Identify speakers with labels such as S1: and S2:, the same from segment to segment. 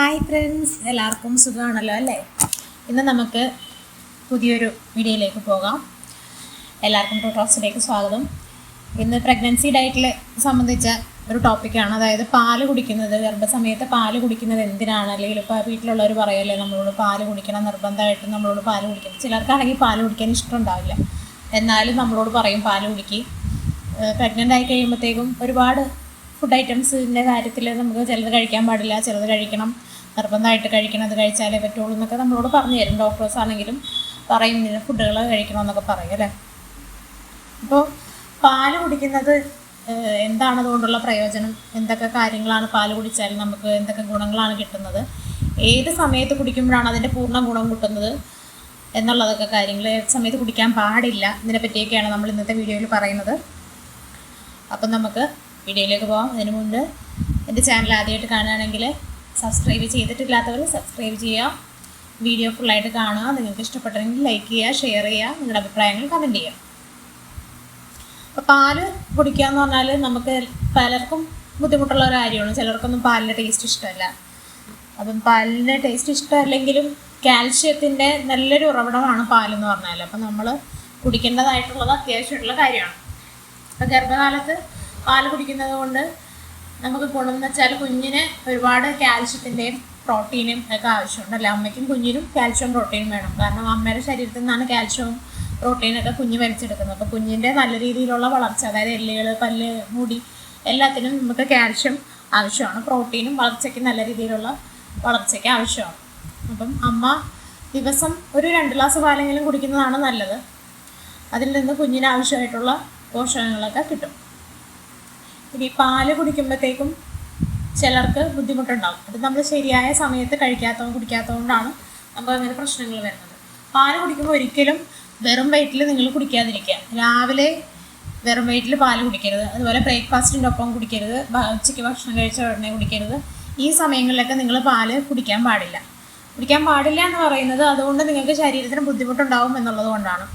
S1: Hi friends എല്ലാവർക്കും സുഖമാണല്ലോ അല്ലേ? ഇന്ന് നമുക്ക് പുതിയൊരു വീഡിയോയിലേക്ക് പോകാം. എല്ലാവർക്കും ടോട്ടോസിലേക്ക് സ്വാഗതം. ഇന്ന് പ്രഗ്നൻസി ഡയറ്റിൽ സംബന്ധിച്ച ഒരു ടോപ്പിക്കാണ് അതായത് പാൽ കുടിക്കുന്നത് ഗർഭസമയത്ത് പാൽ കുടിക്കുന്നത് എന്തിനാണ്? അല്ലെങ്കിൽ ഇപ്പോൾ വീട്ടിലുള്ളവർ പറയല്ലേ നമ്മളോട് പാൽ കുടിക്കണം നിർബന്ധമായിട്ട് നമ്മളോട് പാൽ കുടിക്കണം. ചിലർക്കാണെങ്കിൽ പാൽ കുടിക്കാൻ ഇഷ്ടമുണ്ടാവില്ല എന്നാലും നമ്മളോട് പറയും പാൽ കുടിക്കി. പ്രഗ്നന്റ് ആയി കഴിയുമ്പോഴത്തേക്കും ഒരുപാട് ഫുഡ് ഐറ്റംസിന്റെ കാര്യത്തിൽ നമുക്ക് ചിലത് കഴിക്കാൻ പാടില്ല ചിലത് കഴിക്കണം. നിർബന്ധമായിട്ട് കഴിക്കണം അത് കഴിച്ചാലേ പറ്റുള്ളൂ എന്നൊക്കെ നമ്മളോട് പറഞ്ഞു തരും. ഡോക്ടേഴ്സ് ആണെങ്കിലും പറയും ഇതിന് ഫുഡുകൾ കഴിക്കണമെന്നൊക്കെ പറയും അല്ലേ? അപ്പോൾ പാൽ കുടിക്കുന്നത് എന്താണ് അതുകൊണ്ടുള്ള പ്രയോജനം? എന്തൊക്കെ കാര്യങ്ങളാണ് പാൽ കുടിച്ചാൽ നമുക്ക് എന്തൊക്കെ ഗുണങ്ങളാണ് കിട്ടുന്നത്? ഏത് സമയത്ത് കുടിക്കുമ്പോഴാണ് അതിന്റെ പൂർണ ഗുണം കിട്ടുന്നത് എന്നുള്ളതൊക്കെ കാര്യങ്ങൾ. ഏത് സമയത്ത് കുടിക്കാൻ പാടില്ല ഇതിനെ പറ്റിയൊക്കെയാണ് നമ്മൾ ഇന്നത്തെ വീഡിയോയിൽ പറയുന്നത്. അപ്പം നമുക്ക് വീഡിയോയിലേക്ക് പോകാം അതിനു മുമ്പ് എന്റെ ചാനൽ ആദ്യമായിട്ട് കാണുകയാണെങ്കിൽ സബ്സ്ക്രൈബ് ചെയ്തിട്ടില്ലാത്തവർ സബ്സ്ക്രൈബ് ചെയ്യുക വീഡിയോ ഫുള്ളായിട്ട് കാണുക. നിങ്ങൾക്ക് ഇഷ്ടപ്പെട്ടെങ്കിൽ ലൈക്ക് ചെയ്യുക ഷെയർ ചെയ്യുക നിങ്ങളുടെ അഭിപ്രായങ്ങൾ കമന്റ് ചെയ്യുക. അപ്പോൾ പാൽ കുടിക്കുക എന്ന് പറഞ്ഞാൽ നമുക്ക് പലർക്കും ബുദ്ധിമുട്ടുള്ള ഒരു കാര്യമാണ്. ചിലർക്കൊന്നും പാലിന്റെ ടേസ്റ്റ് ഇഷ്ടമല്ല. അപ്പം പാലിന്റെ ടേസ്റ്റ് ഇഷ്ടമല്ലെങ്കിലും കാൽഷ്യത്തിന്റെ നല്ലൊരു ഉറവിടമാണ് പാലെന്ന് പറഞ്ഞാൽ അപ്പം നമ്മൾ കുടിക്കേണ്ടതായിട്ടുള്ളത് അത്യാവശ്യമായിട്ടുള്ള കാര്യമാണ്. അപ്പം ഗർഭകാലത്ത് പാൽ കുടിക്കുന്നത് കൊണ്ട് നമുക്ക് എന്ന് വെച്ചാൽ കുഞ്ഞിന് ഒരുപാട് കാൽഷ്യത്തിന്റെയും പ്രോട്ടീനും ഒക്കെ ആവശ്യമുണ്ടല്ലോ? അമ്മയ്ക്കും കുഞ്ഞിനും കാൽഷ്യവും പ്രോട്ടീനും വേണം. കാരണം അമ്മയുടെ ശരീരത്തിൽ നിന്നാണ് കാൽഷ്യവും പ്രോട്ടീനൊക്കെ കുഞ്ഞ് വലിച്ചെടുക്കുന്നത്. അപ്പോൾ കുഞ്ഞിന്റെ നല്ല രീതിയിലുള്ള വളർച്ച അതായത് എല്ലുകൾ പല്ല് മുടി എല്ലാത്തിനും നമുക്ക് കാൽഷ്യം ആവശ്യമാണ്. പ്രോട്ടീനും വളർച്ചയ്ക്ക് നല്ല രീതിയിലുള്ള വളർച്ചയ്ക്ക് ആവശ്യമാണ്. അപ്പം അമ്മ ദിവസം ഒരു രണ്ട് ഗ്ലാസ് പാലെങ്കിലും കുടിക്കുന്നതാണ് നല്ലത്. അതിൽ നിന്ന് കുഞ്ഞിന് ആവശ്യമായിട്ടുള്ള പോഷകങ്ങളൊക്കെ കിട്ടും. ഇനി പാൽ കുടിക്കുമ്പോഴത്തേക്കും ചിലർക്ക് ബുദ്ധിമുട്ടുണ്ടാകും. അത് നമ്മൾ ശരിയായ സമയത്ത് കഴിക്കാത്തതും കുടിക്കാത്തതുകൊണ്ടാണ് നമുക്ക് അങ്ങനെ പ്രശ്നങ്ങൾ വരുന്നത്. പാൽ കുടിക്കുമ്പോൾ ഒരിക്കലും വെറും വയറ്റിൽ നിങ്ങൾ കുടിക്കാതിരിക്കുക. രാവിലെ വെറും വയറ്റിൽ പാൽ കുടിക്കരുത്. അതുപോലെ ബ്രേക്ക്ഫാസ്റ്റിന്റെ ഒപ്പം കുടിക്കരുത്. ഉച്ചയ്ക്ക് ഭക്ഷണം കഴിച്ച ഉടനെ കുടിക്കരുത്. ഈ സമയങ്ങളിലൊക്കെ നിങ്ങൾ പാൽ കുടിക്കാൻ പാടില്ല. കുടിക്കാൻ പാടില്ല എന്ന് പറയുന്നത് അതുകൊണ്ട് നിങ്ങൾക്ക് ശരീരത്തിന് ബുദ്ധിമുട്ടുണ്ടാവും എന്നുള്ളത് കൊണ്ടാണ്.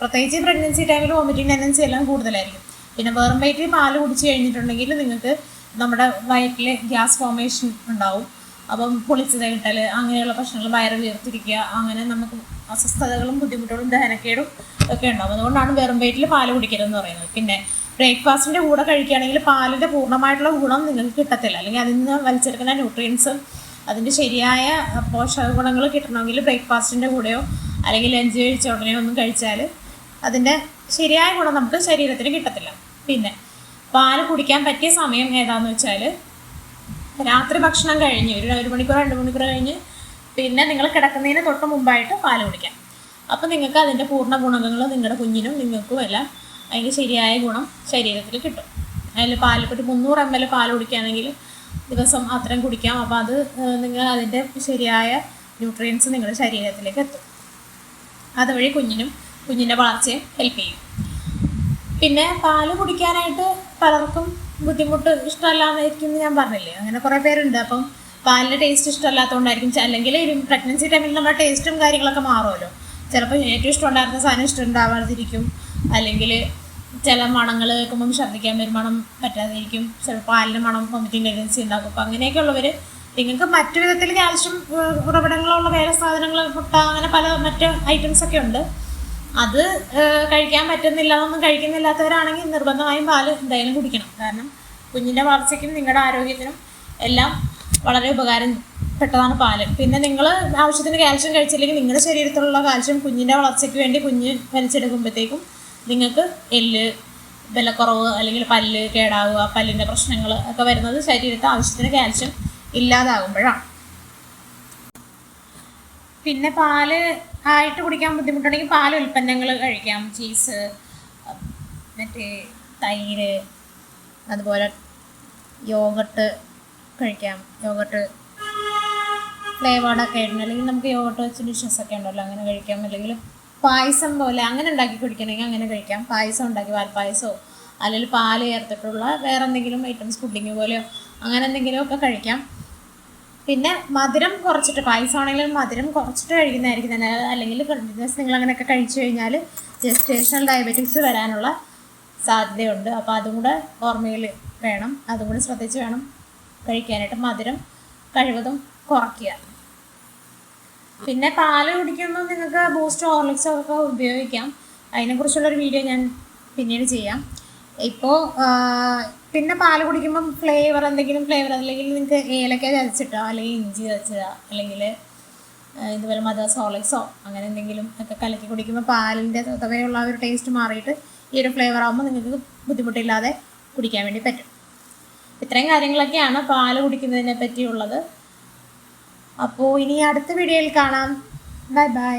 S1: പ്രത്യേകിച്ച് പ്രഗ്നൻസി ടൈമിൽ വോമിറ്റിംഗ് ടെൻഡൻസി എല്ലാം കൂടുതലായിരിക്കും. പിന്നെ വെറും വയറ്റിൽ പാൽ കുടിച്ച് കഴിഞ്ഞിട്ടുണ്ടെങ്കിൽ നിങ്ങൾക്ക് നമ്മുടെ വയറ്റിൽ ഗ്യാസ് ഫോർമേഷൻ ഉണ്ടാവും. അപ്പം പൊളിച്ചത് കിട്ടൽ അങ്ങനെയുള്ള പ്രശ്നങ്ങൾ വയറ് വീർത്തിരിക്കുക അങ്ങനെ നമുക്ക് അസ്വസ്ഥതകളും ബുദ്ധിമുട്ടുകളും ദഹനക്കേടും ഒക്കെ ഉണ്ടാവും. അതുകൊണ്ടാണ് വെറും വയറ്റിൽ പാൽ കുടിക്കരുതെന്ന് പറയുന്നത്. പിന്നെ ബ്രേക്ക്ഫാസ്റ്റിന്റെ കൂടെ കഴിക്കുകയാണെങ്കിൽ പാലിന്റെ പൂർണമായിട്ടുള്ള ഗുണം നിങ്ങൾക്ക് കിട്ടത്തില്ല. അല്ലെങ്കിൽ അതിൽ നിന്ന് വലിച്ചെടുക്കുന്ന ന്യൂട്രിയൻസും അതിന്റെ ശരിയായ പോഷക ഗുണങ്ങൾ കിട്ടണമെങ്കിൽ ബ്രേക്ക്ഫാസ്റ്റിന്റെ കൂടെയോ അല്ലെങ്കിൽ ലഞ്ച് കഴിച്ച ഉടനെ ഒന്നും കഴിച്ചാൽ അതിന്റെ ശരിയായ ഗുണം നമുക്ക് ശരീരത്തിന് കിട്ടത്തില്ല. പിന്നെ പാൽ കുടിക്കാൻ പറ്റിയ സമയം ഏതാണെന്ന് വെച്ചാൽ രാത്രി ഭക്ഷണം കഴിഞ്ഞ് ഒരു ഒരു മണിക്കൂർ രണ്ട് മണിക്കൂർ കഴിഞ്ഞ് പിന്നെ നിങ്ങൾ കിടക്കുന്നതിന് തൊട്ട് മുമ്പായിട്ട് പാൽ കുടിക്കാം. അപ്പം നിങ്ങൾക്ക് അതിന്റെ പൂർണ ഗുണങ്ങൾ നിങ്ങളുടെ കുഞ്ഞിനും നിങ്ങൾക്കും എല്ലാം അതിന്റെ ശരിയായ ഗുണം ശരീരത്തിൽ കിട്ടും. അതിൽ പാൽ ഒരു മുന്നൂറ് എം എൽ പാൽ കുടിക്കുകയാണെങ്കിൽ ദിവസം അത്രയും കുടിക്കാം. അപ്പോൾ അത് നിങ്ങൾ അതിന്റെ ശരിയായ ന്യൂട്രിയൻസ് നിങ്ങളുടെ ശരീരത്തിലേക്ക് എത്തും. അതുവഴി കുഞ്ഞിനും കുഞ്ഞിന്റെ വളർച്ചയും ഹെൽപ്പ് ചെയ്യും. പിന്നെ പാൽ കുടിക്കാനായിട്ട് പലർക്കും ബുദ്ധിമുട്ട് ഇഷ്ടമല്ലാന്നായിരിക്കും എന്ന് ഞാൻ പറഞ്ഞില്ലേ? അങ്ങനെ കുറേ പേരുണ്ട്. അപ്പം പാലിന്റെ ടേസ്റ്റ് ഇഷ്ടമല്ലാത്തതുകൊണ്ടായിരിക്കും അല്ലെങ്കിൽ പ്രഗ്നൻസി ടൈമിൽ നമ്മുടെ ടേസ്റ്റും കാര്യങ്ങളൊക്കെ മാറുമല്ലോ. ചിലപ്പോൾ ഏറ്റവും ഇഷ്ടമുണ്ടായിരുന്ന സാധനം ഇഷ്ടം ഉണ്ടാവാതിരിക്കും അല്ലെങ്കിൽ ചില മണങ്ങൾ കേൾക്കുമ്പം ഛർദ്ദിക്കാൻ വരും മണം പറ്റാതിരിക്കും. ചിലപ്പോൾ പാലിന്റെ മണം വോമിറ്റിംഗ് ടെൻഡൻസി ഉണ്ടാക്കും. അപ്പോൾ അങ്ങനെയൊക്കെ ഉള്ളവർ നിങ്ങൾക്ക് മറ്റു വിധത്തിൽ കാൽഷ്യം ഉറവിടങ്ങളുള്ള വേറെ സാധനങ്ങൾ മുട്ട അങ്ങനെ പല മറ്റ് ഐറ്റംസ് ഒക്കെ ഉണ്ട്. അത് കഴിക്കാൻ പറ്റുന്നില്ല ഒന്നും കഴിക്കുന്നില്ലാത്തവരാണെങ്കിൽ നിർബന്ധമായും പാൽ എന്തായാലും കുടിക്കണം. കാരണം കുഞ്ഞിന്റെ വളർച്ചയ്ക്കും നിങ്ങളുടെ ആരോഗ്യത്തിനും എല്ലാം വളരെ ഉപകാരപ്പെട്ടതാണ് പാൽ. പിന്നെ നിങ്ങൾ ആവശ്യത്തിന് കാൽഷ്യം കഴിച്ചില്ലെങ്കിൽ നിങ്ങളുടെ ശരീരത്തിലുള്ള കാൽഷ്യം കുഞ്ഞിന്റെ വളർച്ചയ്ക്ക് വേണ്ടി കുഞ്ഞ് വലിച്ചെടുക്കുമ്പോഴത്തേക്കും നിങ്ങൾക്ക് എല്ല് ബലക്കുറവ് അല്ലെങ്കിൽ പല്ല് കേടാവുക പല്ലിന്റെ പ്രശ്നങ്ങൾ ഒക്കെ വരുന്നത് ശരീരത്തെ ആവശ്യത്തിന് കാൽഷ്യം ഇല്ലാതാകുമ്പോഴാണ്. പിന്നെ പാൽ ആയിട്ട് കുടിക്കാൻ ബുദ്ധിമുട്ടുണ്ടെങ്കിൽ പാൽ ഉൽപ്പന്നങ്ങൾ കഴിക്കാം. ചീസ് മറ്റേ തൈര് അതുപോലെ യോഗട്ട് കഴിക്കാം. യോഗട്ട് ഫ്ലേവേർഡൊക്കെ ഇടുന്നു അല്ലെങ്കിൽ നമുക്ക് യോഗട്ട് വെച്ച് ഡിഷസ് ഒക്കെ ഉണ്ടല്ലോ അങ്ങനെ കഴിക്കാം. അല്ലെങ്കിൽ പായസം പോലെ അങ്ങനെ ഉണ്ടാക്കി കുടിക്കണമെങ്കിൽ അങ്ങനെ കഴിക്കാം. പായസം ഉണ്ടാക്കി പാൽപ്പായസമോ അല്ലെങ്കിൽ പാൽ ചേർത്തിട്ടുള്ള വേറെ എന്തെങ്കിലും ഐറ്റംസ് പുഡിങ് പോലെയോ അങ്ങനെ എന്തെങ്കിലുമൊക്കെ കഴിക്കാം. പിന്നെ മധുരം കുറച്ചിട്ട് പായസമാണെങ്കിലും മധുരം കുറച്ചിട്ട് കഴിക്കുന്നതായിരിക്കും തന്നെ അല്ലെങ്കിൽ കണ്ടിന്യൂസ് നിങ്ങൾ അങ്ങനെയൊക്കെ കഴിച്ചു കഴിഞ്ഞാൽ ജസ്റ്റേഷണൽ ഡയബറ്റീസ് വരാനുള്ള സാധ്യതയുണ്ട്. അപ്പോൾ അതും കൂടെ ഓർമ്മയിൽ വേണം. അതും കൂടെ ശ്രദ്ധിച്ച് വേണം കഴിക്കാനായിട്ട് മധുരം കഴിവതും കുറയ്ക്കുക. പിന്നെ പാൽ കുടിക്കുമ്പോൾ നിങ്ങൾക്ക് ബൂസ്റ്റ് ഹോർലിക്സോ ഒക്കെ ഉപയോഗിക്കാം. അതിനെക്കുറിച്ചുള്ളൊരു വീഡിയോ ഞാൻ പിന്നീട് ചെയ്യാം. ഇപ്പോൾ പിന്നെ പാൽ കുടിക്കുമ്പം ഫ്ലേവർ എന്തെങ്കിലും ഫ്ലേവർ അല്ലെങ്കിൽ നിങ്ങൾക്ക് ഏലക്ക ചതച്ചിട്ടോ അല്ലെങ്കിൽ ഇഞ്ചി ചതച്ചിട്ടോ അല്ലെങ്കിൽ ഇതുപോലെ മദേഴ്സ് സോളക്സോ അങ്ങനെ എന്തെങ്കിലും ഒക്കെ കലക്കി കുടിക്കുമ്പോൾ പാലിന്റെ തവയുള്ള ഒരു ടേസ്റ്റ് മാറിയിട്ട് ഈ ഒരു ഫ്ലേവർ ആകുമ്പോൾ നിങ്ങൾക്ക് ബുദ്ധിമുട്ടില്ലാതെ കുടിക്കാൻ വേണ്ടി പറ്റും. ഇത്രയും കാര്യങ്ങളൊക്കെയാണ് പാൽ കുടിക്കുന്നതിനെ പറ്റിയുള്ളത്. അപ്പോൾ ഇനി അടുത്ത വീഡിയോയിൽ കാണാം. Bye bye